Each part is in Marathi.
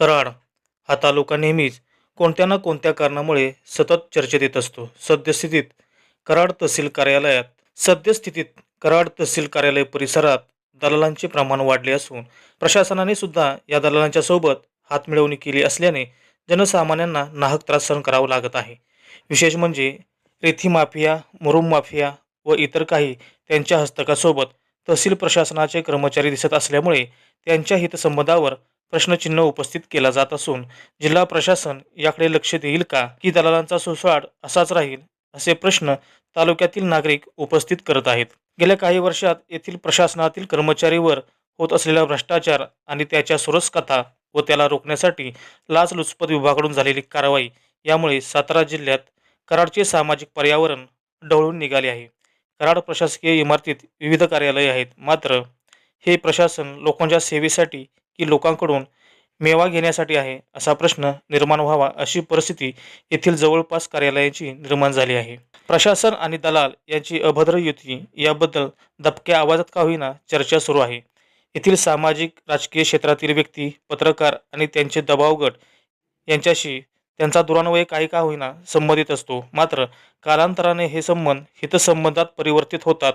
कराड. हा तालुका नेहमीच कोणत्या ना कोणत्या कारणामुळे सतत चर्चेत येत असतो. सद्यस्थितीत कराड तहसील कार्यालयात सद्यस्थितीत कराड तहसील कार्यालय परिसरात दलालांचे प्रमाण वाढले असून प्रशासनाने सुद्धा या दलालांच्या सोबत हातमिळवणी केली असल्याने जनसामान्यांना नाहक त्रास सहन करावा लागत आहे. विशेष म्हणजे रेथी माफिया मुरुम माफिया व इतर काही त्यांच्या हस्तकासोबत तहसील प्रशासनाचे कर्मचारी दिसत असल्यामुळे त्यांच्या हितसंबंधावर प्रश्नचिन्ह उपस्थित केला जात असून जिल्हा प्रशासन याकडे लक्ष देईल का? की दलालांचा सुसवाड असाच राहील? असे प्रश्न तालुक्यातील नागरिक उपस्थित करत आहेत. गेल्या काही वर्षात येथील प्रशासनातील कर्मचारीवर होत असलेला भ्रष्टाचार आणि त्याच्या सुरसकथा व त्याला रोखण्यासाठी लाचलुचपत विभागाकडून झालेली कारवाई यामुळे सातारा जिल्ह्यात कराडचे सामाजिक पर्यावरण ढवळून निघाले आहे. कराड प्रशासकीय इमारतीत विविध कार्यालये आहेत. मात्र हे प्रशासन लोकांच्या सेवेसाठी की लोकांकडून मेवा घेण्यासाठी आहे असा प्रश्न निर्माण व्हावा अशी परिस्थिती येथील जवळपास कार्यालयाची निर्माण झाली आहे. प्रशासन आणि दलाल यांची अभद्र युती याबद्दल दबक्या आवाजात का होईना चर्चा सुरू आहे. येथील सामाजिक राजकीय क्षेत्रातील व्यक्ती पत्रकार आणि त्यांचे दबावगट यांच्याशी त्यांचा दुरान्वय काही का होईना संबंधित असतो. मात्र कालांतराने हे संबंध हितसंबंधात परिवर्तित होतात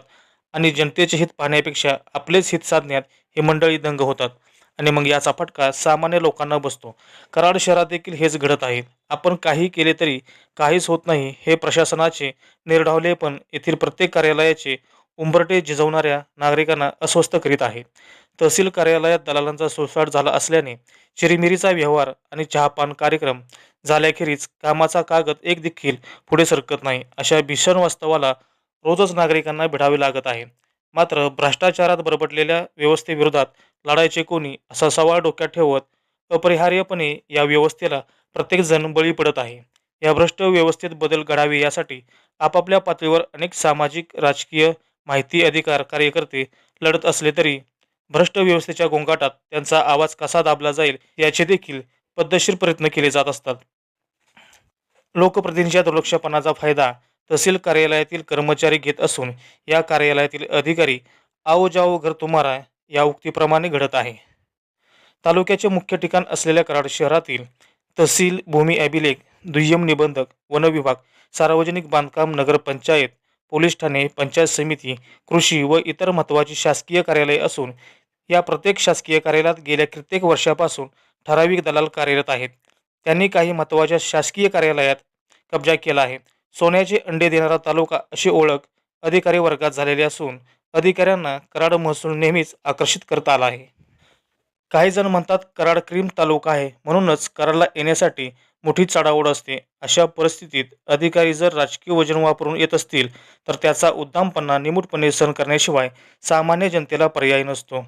आणि जनतेचे हित पाहण्यापेक्षा आपलेच हित साधण्यात हे मंडळी दंग होतात. आणि मग याचा फटका सामान्य लोकांना बसतो. कराड शहरात देखील हेच घडत आहे. आपण काही केले तरी काहीच होत नाही हे प्रशासनाचे निर्ढावलेपण येथील प्रत्येक कार्यालयाचे उंबरटे झिजवणाऱ्या नागरिकांना अस्वस्थ करीत आहे. तहसील कार्यालयात दलालांचा सुसाट झाला असल्याने चिरीमिरीचा व्यवहार आणि चहापान कार्यक्रम झाल्याखेरीज कामाचा कागद एक देखील पुढे सरकत नाही अशा भीषण वास्तवाला रोजच नागरिकांना भिडावे लागत आहे. मात्र भ्रष्टाचारात बरबटलेल्या व्यवस्थेविरोधात लढायचे कोणी असा सवाल डोक्यात ठेवत अपरिहार्यपणे या व्यवस्थेला प्रत्येकजण बळी पडत आहे. या भ्रष्ट व्यवस्थेत बदल घडावे यासाठी आपापल्या पातळीवर अनेक सामाजिक राजकीय माहिती अधिकार कार्यकर्ते लढत असले तरी भ्रष्ट व्यवस्थेच्या गोंगाटात त्यांचा आवाज कसा दाबला जाईल याचे देखील पद्धतशीर प्रयत्न केले जात असतात. लोकप्रतिनिधीच्या दुर्लक्षपणाचा फायदा तहसील कार्यालयातील कर्मचारी घेत असून या कार्यालयातील अधिकारी आओ जाओ घर तुम्हारा या उक्तीप्रमाणे घडत आहे. तालुक्याचे मुख्य ठिकाण असलेल्या कराड शहरातील तहसील भूमी अभिलेख दुय्यम निबंधक वन विभाग सार्वजनिक बांधकाम नगरपंचायत पोलीस ठाणे पंचायत समिती कृषी व इतर महत्त्वाची शासकीय कार्यालये असून या प्रत्येक शासकीय कार्यालयात गेल्या कित्येक वर्षापासून ठराविक दलाल कार्यरत आहेत. त्यांनी काही महत्त्वाच्या शासकीय कार्यालयात कब्जा केला आहे. सोन्याचे अंडे देणारा तालुका अशी ओळख अधिकारी वर्गात झालेली असून अधिकाऱ्यांना कराड महसूल नेहमीच आकर्षित करता आला आहे. काही जण म्हणतात कराड क्रीम तालुका आहे. म्हणूनच कराडला येण्यासाठी मोठी चढाओढ असते. अशा परिस्थितीत अधिकारी जर राजकीय वजन वापरून येत असतील तर त्याचा उद्दामपणा निमूटपणे सहन करण्याशिवाय सामान्य जनतेला पर्याय नसतो.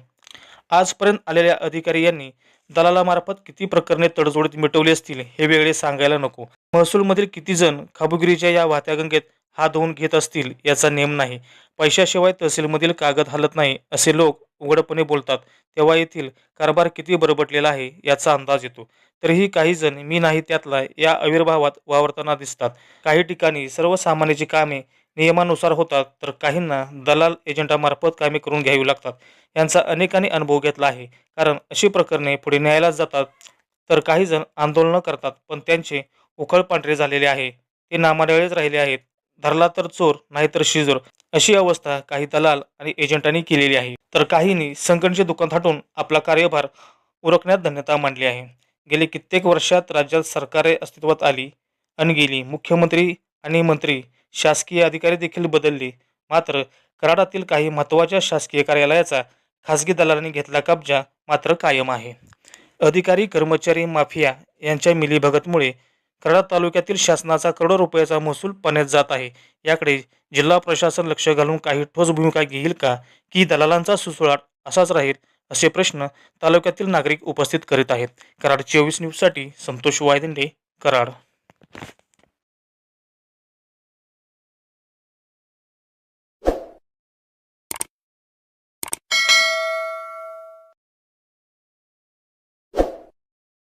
आजपर्यंत आलेल्या अधिकारी यांनी दलालामार्फत किती प्रकरणे तडजोडीत मिटवली असतील हे वेगळे सांगायला नको. महसूलमधील किती जण खाबुगिरीच्या या वाहत्या गंगेत हात धुवून घेत असतील याचा नेम नाही. पैशाशिवाय तहसीलमधील कागद हलत नाही असे लोक उघडपणे बोलतात. तेव्हा येथील कारभार किती बरबटलेला आहे याचा अंदाज येतो. तरीही काही जण मी नाही त्यातला या आविर्भावात वावरताना दिसतात. काही ठिकाणी सर्वसामान्याची कामे नियमानुसार होतात तर काहींना दलाल एजंटामार्फत कामे करून घ्यावी लागतात. यांचा अनेकांनी अनुभव घेतला आहे. कारण अशी प्रकरणे पुढे न्यायालयात जातात तर काही जण आंदोलनं करतात पण त्यांचे उखळ पांढरे झालेले आहे. ते नामाडळेच राहिले आहेत. धरला तर चोर नाहीतर शिजोर. अशी अवस्था काही दलाल आणि एजंटांनी केलेली आहे. तर काहींनी संकटचे दुकान थाटून आपला कार्यभार उरकण्यात धन्यता मांडली आहे. गेले कित्येक वर्षात राज्यात सरकारे अस्तित्वात आली आणि गेली. मुख्यमंत्री आणि मंत्री शासकीय अधिकारी देखील बदलले. मात्र कराडातील काही महत्त्वाच्या शासकीय कार्यालयाचा खासगी दलालांनी घेतला कब्जा मात्र कायम आहे. अधिकारी कर्मचारी माफिया यांच्या मिलीभगतमुळे कराड तालुक्यातील शासनाचा करोडो रुपयाचा महसूल पाण्यात जात आहे. याकडे जिल्हा प्रशासन लक्ष घालून काही ठोस भूमिका घेईल का? की दलालांचा सुसुळाट असाच राहील? असे प्रश्न तालुक्यातील नागरिक उपस्थित करीत आहेत. कराड चोवीस न्यूजसाठी संतोष वायदिंडे कराड.